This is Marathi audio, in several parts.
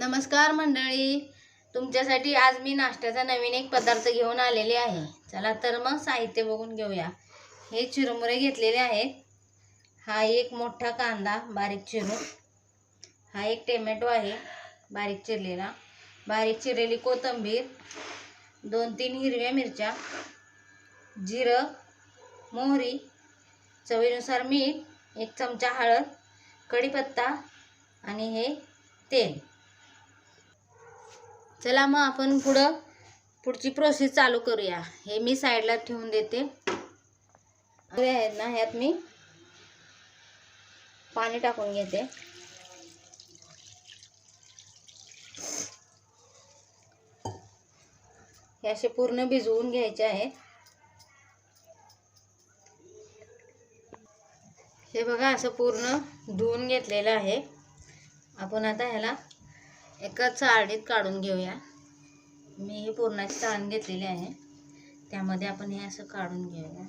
नमस्कार मंडळी. तुमच्यासाठी आज मी नाश्त्याचा नवीन एक पदार्थ घेऊन आलेले आहे. चला तर मग साहित्य बघून घेऊया. हे चिरमुरे घेतलेले आहेत. हा एक मोठा कांदा बारीक चिरून. हा एक टोमॅटो आहे बारीक चिरलेला. बारीक चिरलेली कोथिंबीर दोन तीन हिरव्या मिरच्या जिरं मोहरी चवीनुसार मीठ एक चमचा हळद कढीपत्ता आणि हे तेल. चला मग आपण पुढं पुढची प्रोसेस चालू करूया. हे मी साईडला ठेवून देते. आहेत ना ह्यात मी पाणी टाकून घेते. हे असे पूर्ण भिजवून घ्यायचे आहेत हे बघा असं पूर्ण धुवून घेतलेलं आहे. आपण आता ह्याला एका चाळणीत काढून घेऊया. मी ही पूर्णाची चाळण घेतलेली आहे. त्यामध्ये आपण हे असं काढून घेऊया.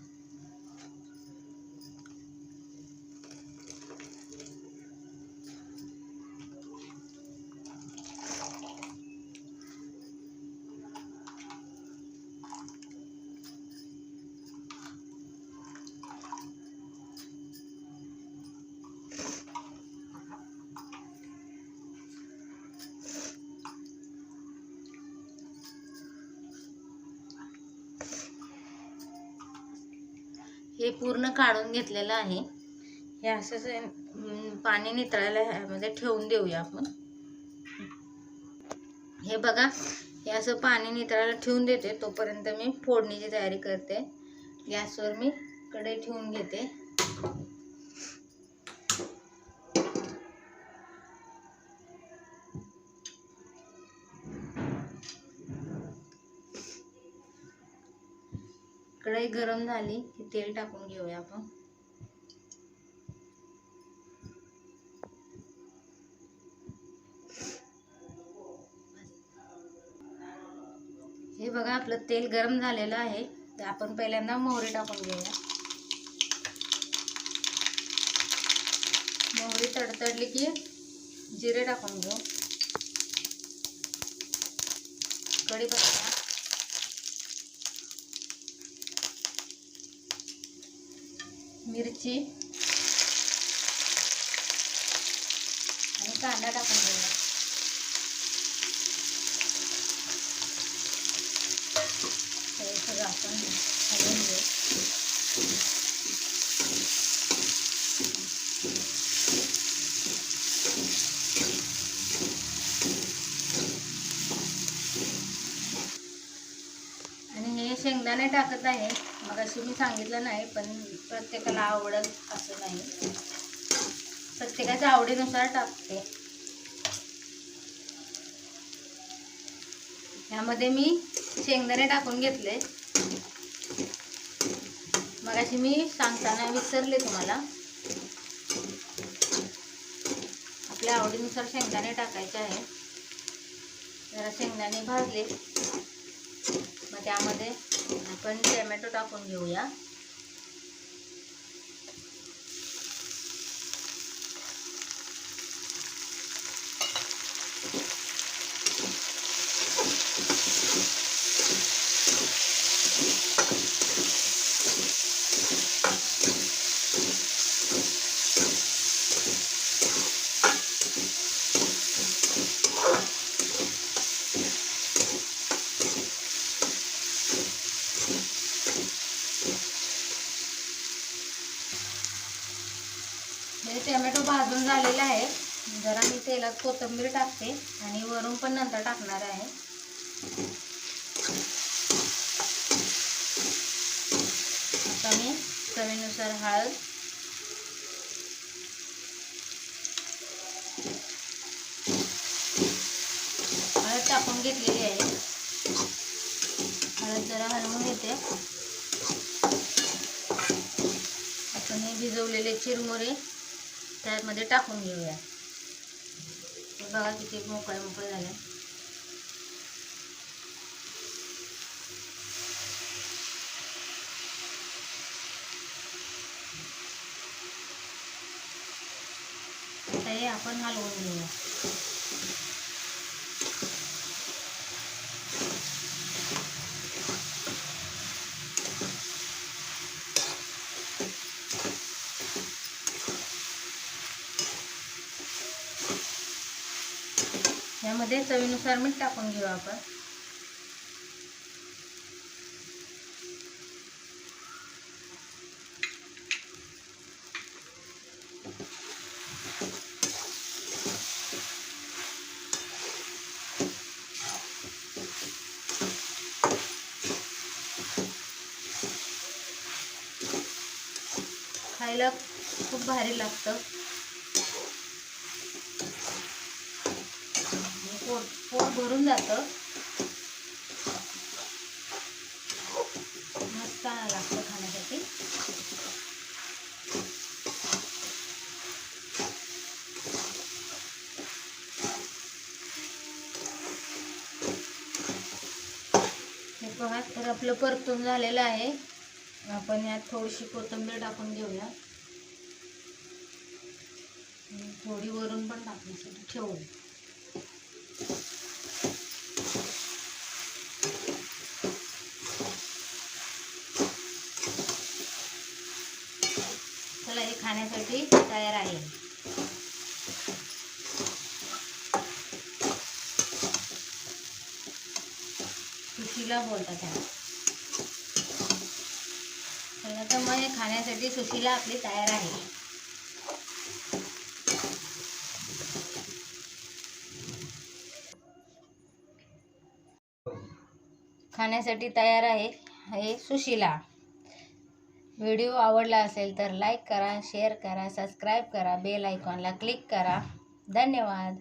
हे पूर्ण काढून घेतलेलं आहे हे असंच पाणी नितळायला ह्यामध्ये म्हणजे ठेवून देऊया आपण. हे बघा हे असं पाणी नितळायला ठेवून देते तोपर्यंत मी फोडणीची तयारी करते. गॅसवर मी कढई ठेवून घेते. कढई गरम झाली. तेल टाकून घेऊया आपण. हे बघा आपलं तेल गरम झालेलं आहे. तर आपण पहिल्यांदा मोहरी टाकून घेऊया. मोहरी तडतडली की जिरे टाकून घेऊ. कढीपत्ता. मिरची. आणि कांदा टाकून घेऊया. हे सगळं आपण हलवून घेऊ आणि हे शेंगदाणे टाकत आहे. मग अशी मी सांगितलं नाही पण प्रत्येकाला आवडत असं नाही. प्रत्येकाच्या आवडीनुसार टाकते. ह्यामध्ये मी शेंगदाणे टाकून घेतले. मग अशी मी सांगताना विसरले तुम्हाला. आपल्या आवडीनुसार शेंगदाणे टाकायचे आहे. जरा शेंगदाणे भाजले. मग त्यामध्ये आपण टोमॅटो टाकून घेऊया. हे टोमॅटो भाजून झालेले आहे जरा मी तेलात कोथिंबीर टाकते आणि वरून पण नंतर टाकणार आहे. आता मी चवीनुसार हळद. हळद टाकून घेतलेली आहे. हळद जरा हलवून घेते. आता मी भिजवलेले चिरमुरे त्यामध्ये टाकून घेऊया. बघा किती मोकळे मोकळे झाले. आपण हलवून घेऊया. यामध्ये चवीनुसार मीठ टाकून घेऊ आपण. खायला खूप भारी लागतं आणि पोट भरून जातं. मस्त लागतं खाण्यासाठी. हे तर आपलं परतून झालेलं आहे. आपण यात थोडीशी कोथिंबीर टाकून घेऊया. थोडी वरून पण टाकण्यासाठी ठेवू चला हे खाण्यासाठी तयार आहे. सुशीला बोलतात त्याला. तर मग हे खाण्यासाठी सुशीला आपली तयार आहे. खाण्यासाठी तयार आहे हे सुशिला. व्हिडिओ आवडला असेल तर लाईक करा शेअर करा सबस्क्राईब करा बेल आयकॉनला क्लिक करा. धन्यवाद.